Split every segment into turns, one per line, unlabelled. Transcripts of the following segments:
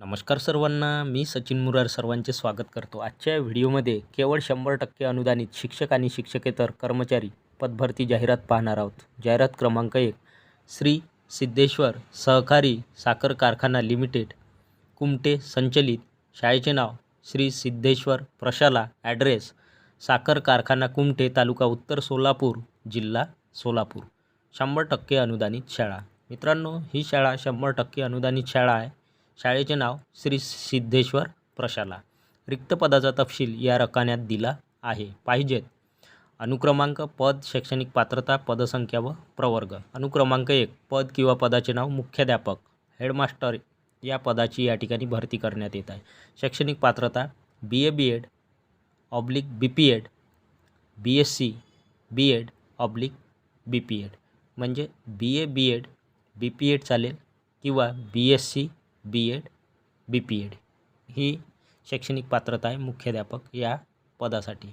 नमस्कार सर्वांना मी सचिन मुरार सर्वांचे स्वागत करतो. आजच्या व्हिडिओमध्ये केवळ शंभर टक्के अनुदानित शिक्षक आणि शिक्षकेतर कर्मचारी पदभरती जाहिरात पाहणार आहोत. जाहिरात क्रमांक एक श्री सिद्धेश्वर सहकारी साखर कारखाना लिमिटेड कुमटे संचलित शाळेचे नाव श्री सिद्धेश्वर प्रशाला ॲड्रेस साखर कारखाना कुमटे तालुका उत्तर सोलापूर जिल्हा सोलापूर. शंभर टक्के अनुदानित शाळा. मित्रांनो ही शाळा शंभर टक्के अनुदानित शाळा आहे. शाळेचे नाव श्री सिद्धेश्वर प्रशाला. रिक्त पदाचा तपशील या रकान्यात दिला आहे. पाहिजेत. अनुक्रमांक पद शैक्षणिक पात्रता पदसंख्या व प्रवर्ग. अनुक्रमांक एक पद किंवा पदाचे नाव मुख्याध्यापक हेडमास्टर या पदाची या ठिकाणी भरती करण्यात येत आहे. शैक्षणिक पात्रता B A B Ed oblique B P Ed B S C B Ed oblique B P Ed म्हणजे B A B Ed B P Ed चालेल किंवा B S C B Ed B P Ed ही शैक्षणिक पात्रता आहे मुख्याध्यापक या पदासाठी.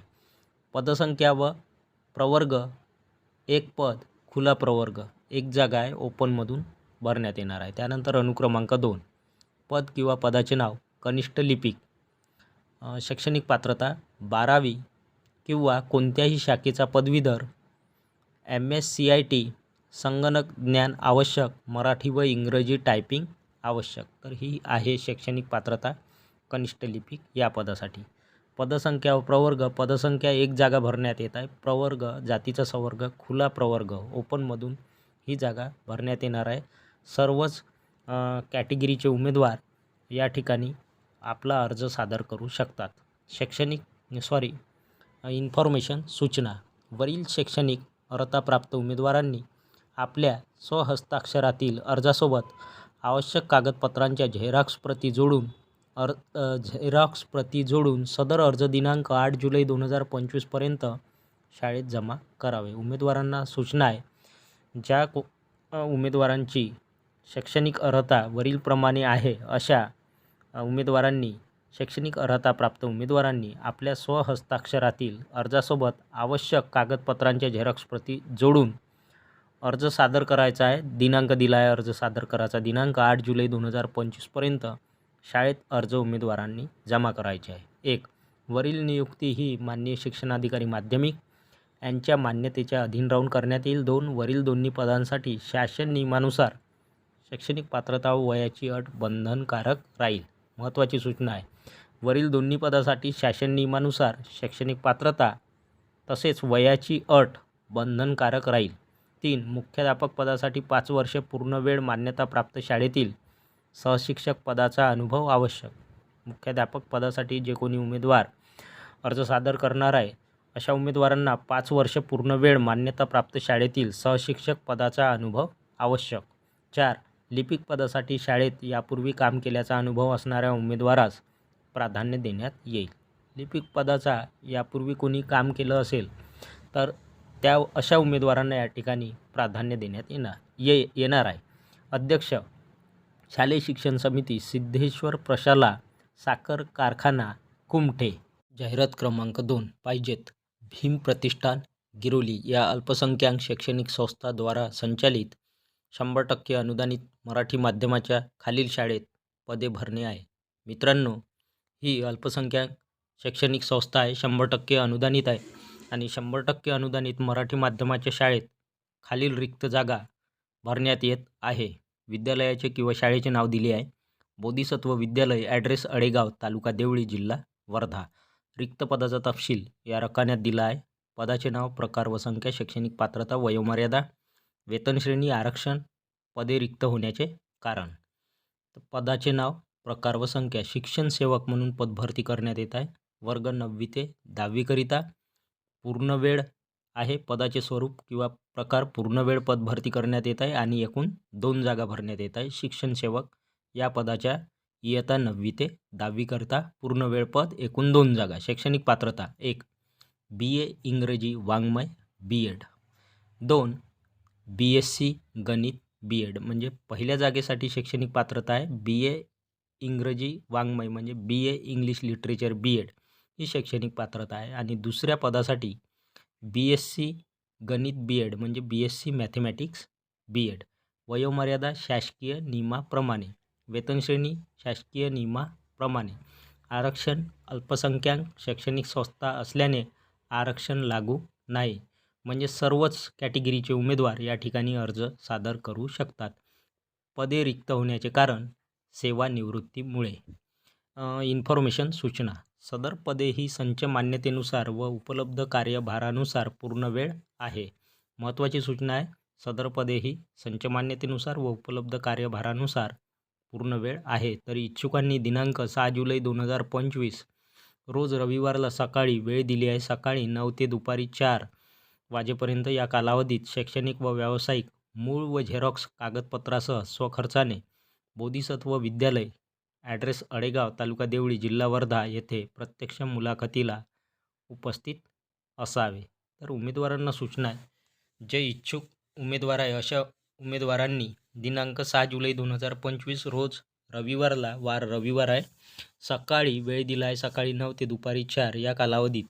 पदसंख्या व प्रवर्ग एक पद खुला प्रवर्ग एक जागा आहे ओपनमधून भरण्यात येणार आहे. त्यानंतर अनुक्रमांक दोन पद किंवा पदाचे नाव कनिष्ठ लिपिक. शैक्षणिक पात्रता बारावी किंवा कोणत्याही शाखेचा पदवीधर M S C I T संगणक ज्ञान आवश्यक मराठी व इंग्रजी टायपिंग आवश्यक. तर ही आहे शैक्षणिक पात्रता कनिष्ठ लिपिक या पदासाठी. पदसंख्या व प्रवर्ग पदसंख्या एक जागा भरण्यात येत आहे. प्रवर्ग जातीचा संवर्ग खुला प्रवर्ग ओपनमधून ही जागा भरण्यात येणार आहे. सर्वच कॅटेगरीचे उमेदवार या ठिकाणी आपला अर्ज सादर करू शकतात. शैक्षणिक सॉरी इन्फॉर्मेशन सूचना. वरील शैक्षणिक अर्हताप्राप्त उमेदवारांनी आपल्या स्वहस्ताक्षरातील अर्जासोबत आवश्यक कागदपत्रांच्या झेरॉक्स प्रती जोडून अर झेरॉक्स प्रती जोडून सदर अर्ज दिनांक आठ जुलै दोन हजार पंचवीसपर्यंत शाळेत जमा करावे. उमेदवारांना सूचना आहे ज्या को उमेदवारांची शैक्षणिक अर्हता वरीलप्रमाणे आहे अशा उमेदवारांनी शैक्षणिक अर्हता प्राप्त उमेदवारांनी आपल्या स्वहस्ताक्षरातील अर्जासोबत आवश्यक कागदपत्रांच्या झेरॉक्स प्रती जोडून अर्ज सादर करायचा आहे. दिनांक दिला आहे अर्ज सादर करायचा. दिनांक आठ जुलै दोन हजार पंचवीसपर्यंत शाळेत अर्ज उमेदवारांनी जमा करायचे आहे. एक वरील नियुक्ती ही माननीय शिक्षणाधिकारी माध्यमिक यांच्या मान्यतेच्या अधीन राहून करण्यात येईल. दोन वरील दोन्ही पदांसाठी शासन नियमानुसार शैक्षणिक पात्रता व वयाची अट बंधनकारक राहील. महत्त्वाची सूचना आहे. वरील दोन्ही पदासाठी शासन नियमानुसार शैक्षणिक पात्रता तसेच वयाची अट बंधनकारक राहील. तीन मुख्याध्यापक पदासाठी पाच वर्षे पूर्ण वेळ मान्यताप्राप्त शाळेतील सहशिक्षक पदाचा अनुभव आवश्यक. मुख्याध्यापक पदासाठी जे कोणी उमेदवार अर्ज सादर करणार आहे अशा उमेदवारांना पाच वर्ष पूर्ण वेळ मान्यताप्राप्त शाळेतील सहशिक्षक पदाचा अनुभव आवश्यक. चार लिपिक पदासाठी शाळेत यापूर्वी काम केल्याचा अनुभव असणाऱ्या उमेदवारास प्राधान्य देण्यात येईल. लिपिक पदाचा यापूर्वी कोणी काम केलं असेल तर त्या अशा उमेदवारांना या ठिकाणी प्राधान्य देण्यात येणार ये येणार आहे. अध्यक्ष शालेय शिक्षण समिती सिद्धेश्वर प्रशाला साखर कारखाना कुमठे जाहिरात क्रमांक दोन पाहिजेत. भीम प्रतिष्ठान गिरोली या अल्पसंख्याक शैक्षणिक संस्थाद्वारा संचालित शंभर टक्के अनुदानित मराठी माध्यमाच्या खालील शाळेत पदे भरणे आहे. मित्रांनो ही अल्पसंख्याक शैक्षणिक संस्था आहे शंभर टक्के अनुदानित आहे. आणि शंभर टक्के अनुदानित मराठी माध्यमाच्या शाळेत खालील रिक्त जागा भरण्यात येत आहे. विद्यालयाचे किंवा शाळेचे नाव दिले आहे. बोधिसत्व विद्यालय ॲड्रेस अडेगाव तालुका देवळी जिल्हा वर्धा. रिक्त पदाचा तपशील या रकान्यात दिला आहे. पदाचे नाव प्रकार व संख्या शैक्षणिक पात्रता वयोमर्यादा वेतनश्रेणी आरक्षण पदे रिक्त होण्याचे कारण. तर पदाचे नाव प्रकार व संख्या शिक्षण सेवक म्हणून पदभरती करण्यात येत आहे. वर्ग नववी ते दहावीकरिता पूर्ण वेळ आहे पदाचे स्वरूप किंवा प्रकार पूर्ण वेळ पदभरती करण्यात येत आहे आणि एकूण दोन जागा भरण्यात येत आहे. शिक्षण सेवक या पदाच्या इयत्ता नववी ते दहावीकरिता पूर्ण वेळ पद एकूण दोन जागा. शैक्षणिक पात्रता एक बी ए इंग्रजी वाङ्मय बी एड दोन बी एस सी गणित बी एड म्हणजे पहिल्या जागेसाठी शैक्षणिक पात्रता आहे बी ए इंग्रजी वाङ्मय म्हणजे B A English literature B Ed ही शैक्षणिक पात्रता आहे. आणि दुसऱ्या पदासाठी बी एस सी गणित बी एड म्हणजे B S C mathematics B Ed वयोमर्यादा शासकीय नियमाप्रमाणे वेतनश्रेणी शासकीय नियमाप्रमाणे आरक्षण अल्पसंख्याक शैक्षणिक संस्था असल्याने आरक्षण लागू नाही. म्हणजे सर्वच कॅटेगरीचे उमेदवार या ठिकाणी अर्ज सादर करू शकतात. पदे रिक्त होण्याचे कारण सेवानिवृत्तीमुळे. इन्फॉर्मेशन सूचना. सदर पदे ही संच मान्यतेनुसार व उपलब्ध कार्यभारानुसार पूर्ण वेळ आहे. महत्त्वाची सूचना आहे सदर पदे ही संच मान्यतेनुसार व उपलब्ध कार्यभारानुसार पूर्ण वेळ आहे. तरी इच्छुकांनी दिनांक सहा जुलै दोन हजार पंचवीस रोज रविवारला सकाळी वेळ दिली आहे. सकाळी नऊ ते दुपारी चार वाजेपर्यंत या कालावधीत शैक्षणिक व व्यावसायिक मूळ व झेरॉक्स कागदपत्रासह स्वखर्चाने बोधिसत्व विद्यालय ॲड्रेस अडेगाव तालुका देवळी जिल्हा वर्धा येथे प्रत्यक्ष मुलाखतीला उपस्थित असावे. तर उमेदवारांना सूचना आहे. जे इच्छुक उमेदवार आहे अशा उमेदवारांनी दिनांक सहा जुलै दोन हजार पंचवीस रोज रविवारला वार रविवार आहे. सकाळी वेळ दिला आहे सकाळी नऊ ते दुपारी चार या कालावधीत.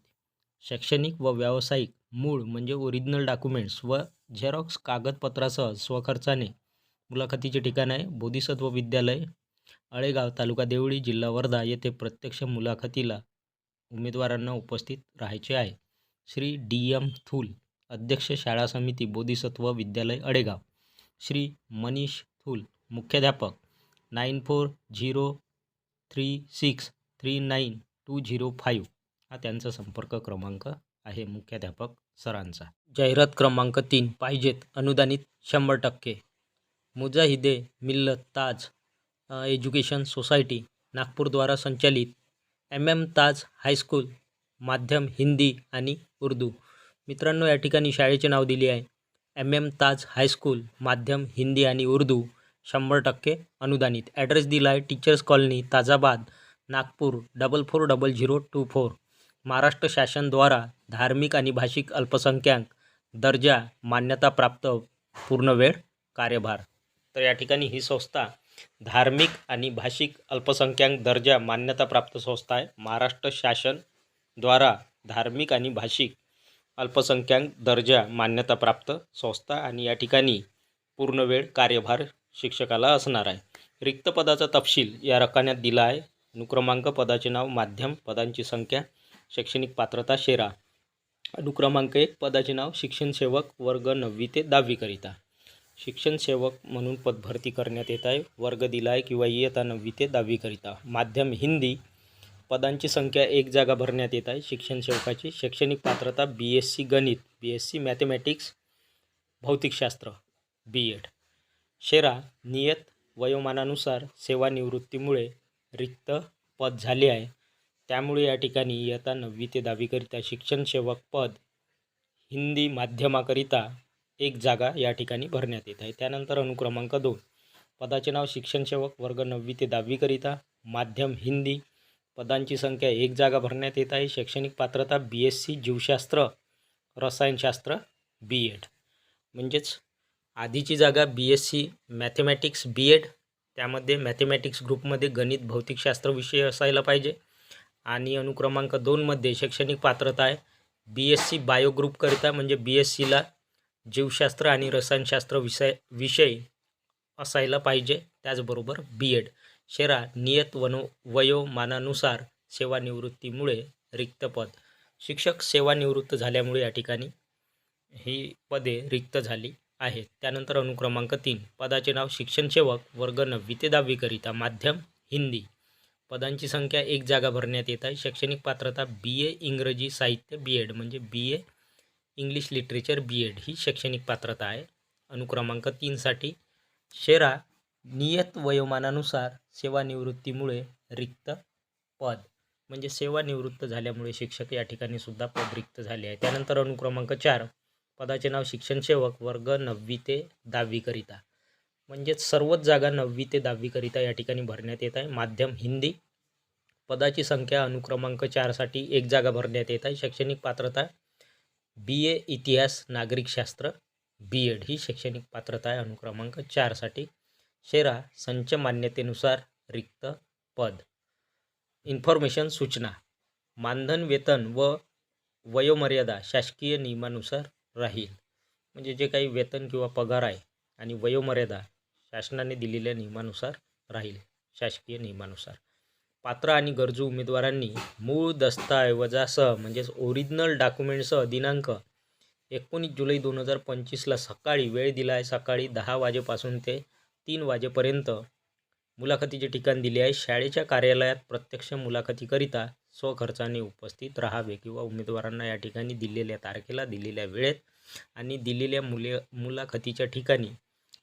शैक्षणिक व व्यावसायिक मूळ म्हणजे ओरिजिनल डॉक्युमेंट्स व झेरॉक्स कागदपत्रासह स्वखर्चाने मुलाखतीचे ठिकाण आहे. बोधिसत्व विद्यालय अळेगाव तालुका देवळी जिल्हा वर्धा येथे प्रत्यक्ष मुलाखतीला उमेदवारांना उपस्थित राहायचे आहे. श्री डी एम थूल अध्यक्ष शाळा समिती बोधिसत्व विद्यालय अडेगाव श्री मनीष थूल मुख्याध्यापक nine four zero three six three nine two zero five हा त्यांचा संपर्क क्रमांक आहे मुख्याध्यापक सरांचा. जाहिरात क्रमांक तीन पाहिजेत अनुदानित शंभर टक्के. मुजाहिदे मिल्लत ताज एज्युकेशन सोसायटी नागपूरद्वारा संचालित एम एम ताज हायस्कूल माध्यम हिंदी आणि उर्दू. मित्रांनो या ठिकाणी शाळेचे नाव दिले आहे. एम एम ताज हायस्कूल माध्यम हिंदी आणि उर्दू शंभर टक्के अनुदानित. ॲड्रेस दिला आहे teachers colony Tajabad Nagpur double four double zero two four Maharashtra शासनद्वारा धार्मिक आणि भाषिक अल्पसंख्याक दर्जा मान्यताप्राप्त पूर्णवेळ कार्यभार. तर या ठिकाणी ही संस्था धार्मिक आणि भाषिक अल्पसंख्याक दर्जा मान्यताप्राप्त संस्था आहे. महाराष्ट्र शासनद्वारा धार्मिक आणि भाषिक अल्पसंख्याक दर्जा मान्यताप्राप्त संस्था आणि या ठिकाणी पूर्णवेळ कार्यभार शिक्षकाला असणार आहे. रिक्त पदाचा तपशील या रकान्यात दिला आहे. अनुक्रमांक पदाचे नाव माध्यम पदांची संख्या शैक्षणिक पात्रता शेरा. अनुक्रमांक एक पदाचे नाव शिक्षण सेवक वर्ग नववी ते दहावीकरिता. शिक्षणसेवक म्हणून पदभरती करण्यात येत आहे. वर्ग दिला आहे किंवा इयत्ता नववी ते दहावीकरिता. माध्यम हिंदी. पदांची संख्या एक जागा भरण्यात येत आहे. शिक्षणसेवकाची शैक्षणिक पात्रता बी एस सी गणित बी एस सी मॅथमॅटिक्स भौतिकशास्त्र बी एड शेरा नियत वयोमानानुसार सेवानिवृत्तीमुळे रिक्त पद झाले आहे. त्यामुळे या ठिकाणी इयत्ता नववी ते दहावीकरिता शिक्षणसेवक पद हिंदी माध्यमाकरिता एक जागा या ठिकाणी भरण्यात येत आहे. त्यानंतर अनुक्रमांक दोन. पदाचे नाव शिक्षण सेवक वर्ग नववी ते दहावीकरिता. माध्यम हिंदी. पदांची संख्या एक जागा भरण्यात येत आहे. शैक्षणिक पात्रता बी एस सी जीवशास्त्र रसायनशास्त्र बी एड म्हणजेच आधीची जागा B S C mathematics B Ed त्यामध्ये मॅथेमॅटिक्स ग्रुपमध्ये गणित भौतिकशास्त्र विषय असायला पाहिजे. आणि अनुक्रमांक दोनमध्ये शैक्षणिक पात्रता आहे. बी एस सी बायो ग्रुपकरिता म्हणजे बी एस सीला जीवशास्त्र आणि रसायनशास्त्र विषय विषय असायला पाहिजे. त्याचबरोबर बी एड शेरा नियत वनो वयोमानानुसार सेवानिवृत्तीमुळे रिक्त पद शिक्षक सेवानिवृत्त झाल्यामुळे या ठिकाणी ही पदे रिक्त झाली आहेत. त्यानंतर अनुक्रमांक तीन. पदाचे नाव शिक्षण सेवक वर्ग नववी ते दहावीकरिता माध्यम हिंदी. पदांची संख्या एक जागा भरण्यात येत आहे. शैक्षणिक पात्रता बी ए इंग्रजी साहित्य बी एड म्हणजे B A English literature B Ed ही शैक्षणिक पात्रता आहे. अनुक्रमांक तीनसाठी शेरा नियत वयोमानानुसार सेवानिवृत्तीमुळे रिक्त पद. म्हणजे सेवानिवृत्त झाल्यामुळे शिक्षक या ठिकाणी सुद्धा पद रिक्त झाले आहे. त्यानंतर अनुक्रमांक चार पदाचे नाव शिक्षण सेवक वर्ग नववी ते दहावीकरिता म्हणजेच सर्वच जागा नववी ते दहावीकरिता या ठिकाणी भरण्यात येत आहे. माध्यम हिंदी. पदाची संख्या अनुक्रमांक चारसाठी एक जागा भरण्यात येत आहे. शैक्षणिक पात्रता बी ए इतिहास नागरिकशास्त्र बी एड ही शैक्षणिक पात्रता आहे. अनुक्रमांक चारसाठी शेरा संच मान्यतेनुसार रिक्त पद. इन्फॉर्मेशन सूचना. मानधन वेतन व वयोमर्यादा शासकीय नियमानुसार राहील. म्हणजे जे काही वेतन किंवा पगार आहे आणि वयोमर्यादा शासनाने दिलेल्या नियमानुसार राहील. शासकीय नियमानुसार. पात्र आणि गरजू उमेदवारांनी मूळ दस्तऐवजासह म्हणजेच ओरिजिनल डॉक्युमेंटसह दिनांक एकोणीस जुलै दोन हजार पंचवीसला सकाळी वेळ दिला आहे. सकाळी दहा वाजेपासून ते तीन वाजेपर्यंत मुलाखतीचे ठिकाण दिले आहे. शाळेच्या कार्यालयात प्रत्यक्ष मुलाखतीकरिता स्वखर्चाने उपस्थित राहावे किंवा उमेदवारांना या ठिकाणी दिलेल्या तारखेला दिलेल्या वेळेत आणि दिलेल्या मुले मुलाखतीच्या ठिकाणी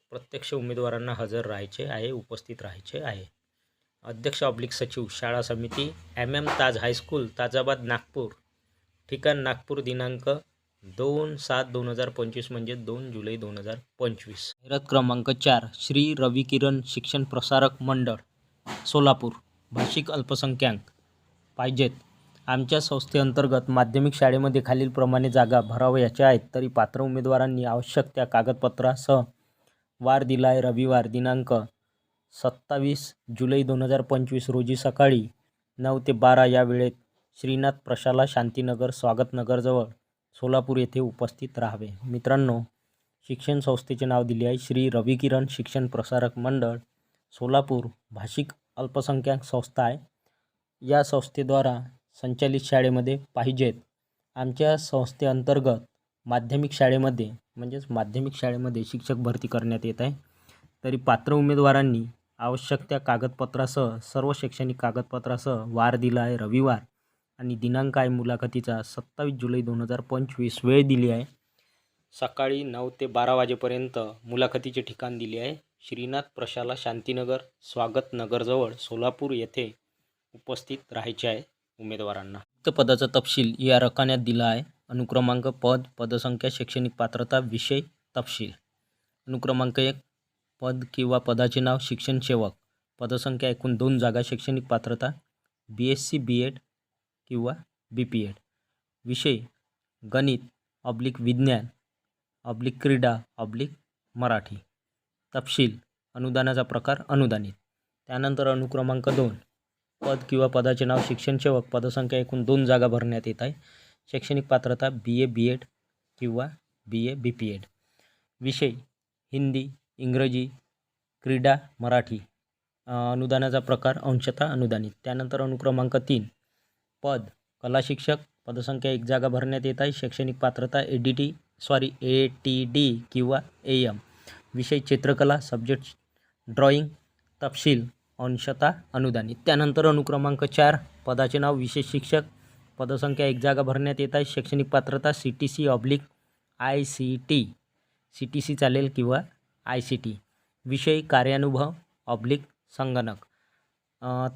प्रत्यक्ष उमेदवारांना हजर राहायचे आहे उपस्थित राहायचे आहे. अध्यक्ष ऑब्लिक सचिव शाळा समिती M M Taj high school Tajabad Nagpur. ठिकाण नागपूर दिनांक दोन सात दोन हजार पंचवीस म्हणजे दोन जुलै दोन हजार पंचवीस. जाहिरात क्रमांक चार श्री रवी किरण शिक्षण प्रसारक मंडळ सोलापूर. भाषिक अल्पसंख्याक. पाहिजेत. आमच्या संस्थेअंतर्गत माध्यमिक शाळेमध्ये खालीलप्रमाणे जागा भरावयाच्या आहेत तरी पात्र उमेदवारांनी आवश्यक त्या कागदपत्रासह वार दिला आहे रविवार दिनांक सत्तावीस जुलै दोन हजार पंचवीस रोजी सकाळी नऊ ते बारा या वेळेत श्रीनाथ प्रशाला शांतीनगर स्वागतनगरजवळ सोलापूर येथे उपस्थित राहावे. मित्रांनो शिक्षण संस्थेचे नाव दिले आहे श्री रविकिरण शिक्षण प्रसारक मंडळ. सोलापूर भाषिक अल्पसंख्याक संस्था आहे. या संस्थेद्वारा संचालित शाळेमध्ये पाहिजेत आमच्या संस्थेअंतर्गत माध्यमिक शाळेमध्ये म्हणजेच माध्यमिक शाळेमध्ये शिक्षक भरती करण्यात येत आहे. तरी पात्र उमेदवारांनी आवश्यक त्या कागदपत्रासह सर्व शैक्षणिक कागदपत्रासह वार दिला आहे रविवार आणि दिनांक आहे मुलाखतीचा. सत्तावीस जुलै दोन हजार पंचवीस वेळ दिली आहे. सकाळी नऊ ते बारा वाजेपर्यंत मुलाखतीचे ठिकाण दिले आहे. श्रीनाथ प्रशाला शांतीनगर स्वागत नगरजवळ सोलापूर येथे उपस्थित राहायचे आहे उमेदवारांना. रिक्त पदाचा तपशील या रकान्यात दिला आहे. अनुक्रमांक पद पदसंख्या शैक्षणिक पात्रता विषय तपशील. अनुक्रमांक एक पद किंवा पदाचे नाव शिक्षण सेवक. पदसंख्या एकूण दोन जागा शैक्षणिक पात्रता B S C B Ed किंवा बी पी एड विषय गणित ऑब्लिक विज्ञान ऑब्लिक क्रीडा ऑब्लिक मराठी. तपशील अनुदानाचा प्रकार अनुदानित. त्यानंतर अनुक्रमांक दोन. पद किंवा पदाचे नाव शिक्षण सेवक. पदसंख्या एकूण दोन जागा भरण्यात येत आहे. शैक्षणिक पात्रता बी ए बी एड किंवा बी ए बी पी एड विषय हिंदी इंग्रजी क्रीडा मराठी अनुदानाचा प्रकार अंशतः अनुदानित. त्यानंतर अनुक्रमांक तीन पद कला शिक्षक पदसंख्या एक जागा भरण्यात येत आहे. शैक्षणिक पात्रता A D T sorry A T D किंवा ए एम विषय चित्रकला सब्जेक्ट ड्रॉइंग तपशील अंशता अनुदानित. त्यानंतर अनुक्रमांक चार पदाचे नाव विशेष शिक्षक पदसंख्या एक जागा भरण्यात येत आहे. शैक्षणिक पात्रता C T C oblique I C T C T C चालेल किंवा आय सी टी विषय कार्यानुभव ऑब्लिक संगणक.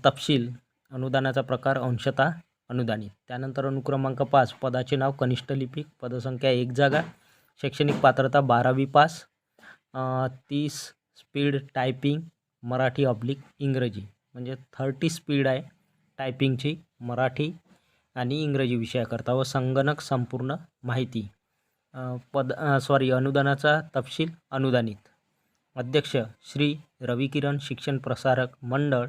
तपशील अनुदानाचा प्रकार अंशतः अनुदानित. त्यानंतर अनुक्रमांक पाच पदाचे नाव कनिष्ठ लिपिक पदसंख्या एक जागा शैक्षणिक पात्रता बारावी पास तीस स्पीड टायपिंग मराठी ऑब्लिक इंग्रजी. म्हणजे थर्टी स्पीड आहे टायपिंगची मराठी आणि इंग्रजी विषयाकरता व संगणक संपूर्ण माहिती. पद सॉरी अनुदानाचा तपशील अनुदानित. अध्यक्ष श्री रविकिरण शिक्षण प्रसारक मंडळ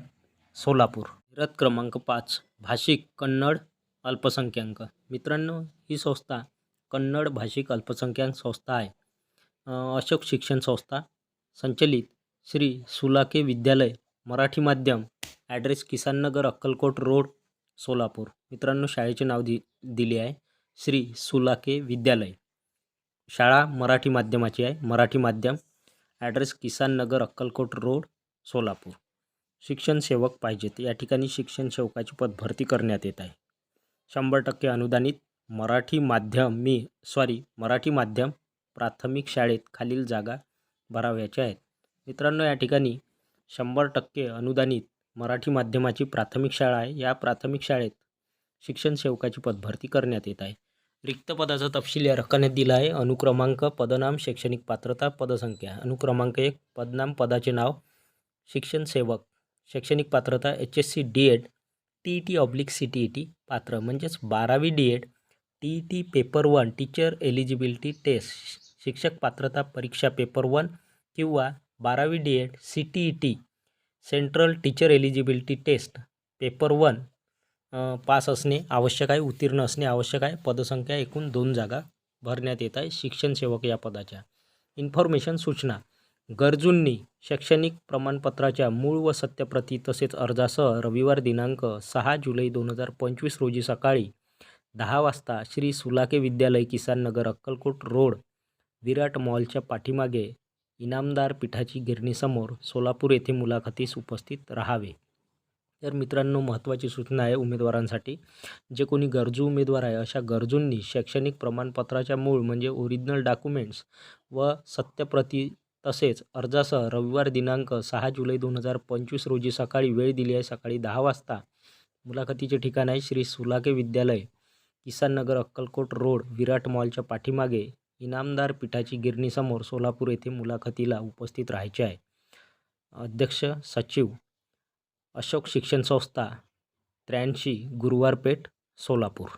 सोलापूर. रथ क्रमांक पाच भाषिक कन्नड अल्पसंख्याक. मित्रांनो ही संस्था कन्नड भाषिक अल्पसंख्याक संस्था आहे. अशोक शिक्षण संस्था संचलित श्री सुलाके विद्यालय मराठी माध्यम ॲड्रेस किसाननगर अक्कलकोट रोड सोलापूर. मित्रांनो शाळेचे नाव दि दिले आहे. श्री सुलाके विद्यालय. शाळा मराठी माध्यमाची आहे. मराठी माध्यम ॲड्रेस किसान नगर अक्कलकोट रोड सोलापूर. शिक्षण सेवक पाहिजेत. या ठिकाणी शिक्षण सेवकाची पद भरती करण्यात येत आहे. शंभर टक्के अनुदानित मराठी माध्यम मी सॉरी मराठी माध्यम प्राथमिक शाळेत खालील जागा भरावयाच्या आहेत. मित्रांनो या ठिकाणी शंभर टक्के अनुदानित मराठी माध्यमाची प्राथमिक शाळा आहे. या प्राथमिक शाळेत शिक्षण सेवकाची पदभरती करण्यात येत आहे. रिक्त पदाचा तपशील या रकान्यात दिला आहे अनुक्रमांक पदनाम शैक्षणिक पात्रता पदसंख्या. अनुक्रमांक एक पदनाम पदाचे नाव शिक्षण सेवक. शैक्षणिक पात्रता H S C D Ed T E T oblique C T E T पात्र. म्हणजेच बारावी D Ed T E T paper one teacher eligibility test शिक्षक पात्रता परीक्षा पेपर वन किंवा बारावी D Ed C T E T central teacher eligibility test paper one pass असणे आवश्यक आहे उत्तीर्ण असणे आवश्यक आहे. पदसंख्या एकूण दोन जागा भरण्यात येत आहे. शिक्षण सेवक या पदाच्या. इन्फॉर्मेशन सूचना. गरजूंनी शैक्षणिक प्रमाणपत्राच्या मूळ व सत्यप्रती तसेच अर्जासह रविवार दिनांक सहा जुलै दोन हजार पंचवीस रोजी सकाळी दहा वाजता श्री सुलाके विद्यालय किसान नगर अक्कलकोट रोड विराट मॉलच्या पाठीमागे इनामदार पीठाची गिरणीसमोर सोलापूर येथे मुलाखतीस उपस्थित राहावे. तर मित्रांनो महत्त्वाची सूचना आहे उमेदवारांसाठी. जे कोणी गरजू उमेदवार आहे अशा गरजूंनी शैक्षणिक प्रमाणपत्राच्या मूळ म्हणजे ओरिजिनल डॉक्युमेंट्स व सत्यप्रती तसेच अर्जासह रविवार दिनांक सहा जुलै दोन हजार पंचवीस रोजी सकाळी वेळ दिली आहे सकाळी दहा वाजता. मुलाखतीचे ठिकाण आहे श्री सुलाके विद्यालय किसान नगर अक्कलकोट रोड विराट मॉलच्या पाठीमागे. इनामदार पीठाची गिरणीसमोर सोलापूर येथे मुलाखतीला उपस्थित राहायचे आहे. अध्यक्ष सचिव अशोक शिक्षण संस्था त्र्याऐंशी गुरुवार पेठ सोलापूर.